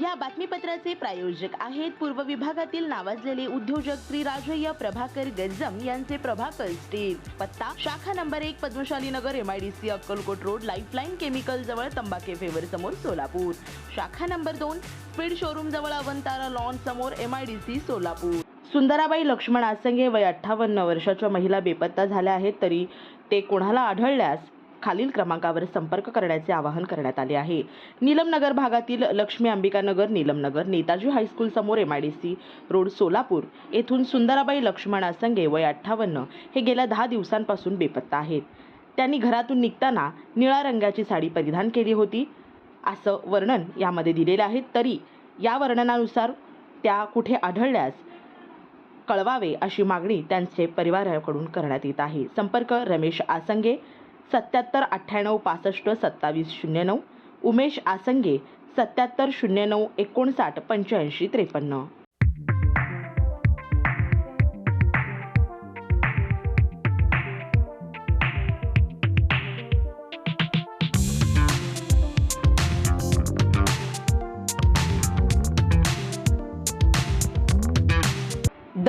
या बातमीपत्राचे प्रायोजक आहेत पूर्व विभागातील नावाजलेले उद्योजक श्री राजय्य प्रभाकर गज्जम यांचे प्रभाकर स्टील पत्ता शाखा नंबर एक Padmashali Nagar M I D C Akkalkot road lifeline chemical जवळ तंबाखे फेवर समोर सोलापूर. शाखा नंबर दोन स्पीड शोरूम जवळ अवंतारा लॉन समोर सी सोलापूर. सुंदराबाई लक्ष्मण आसंगे वय अठ्ठावन्न वर्षाच्या महिला बेपत्ता झाल्या आहेत तरी ते कोणाला आढळल्यास खालील क्रमांकावर संपर्क करण्याचे आवाहन करण्यात आले आहे. नीलमनगर भागातील लक्ष्मी अंबिका नगर नीलमनगर नेताजी हायस्कूल समोर एमआयडीसी रोड सोलापूर येथून सुंदराबाई लक्ष्मण आसंगे वय अठ्ठावन्न हे गेल्या दहा दिवसांपासून बेपत्ता आहेत. त्यांनी घरातून निघताना निळ्या रंगाची साडी परिधान केली होती. असं वर्णन यामध्ये दिलेलं आहे. तरी या वर्णनानुसार त्या कुठे आढळल्यास कळवावे अशी मागणी त्यांचे परिवाराकडून करण्यात येत आहे. संपर्क रमेश आसंगे सत्याहत्तर अठ्ठ्याण्णव पासष्ट सत्तावीस शून्य नऊ. उमेश आसंगे सत्याहत्तर शून्य नऊ एकोणसाठ पंच्याऐंशी त्रेपन्न.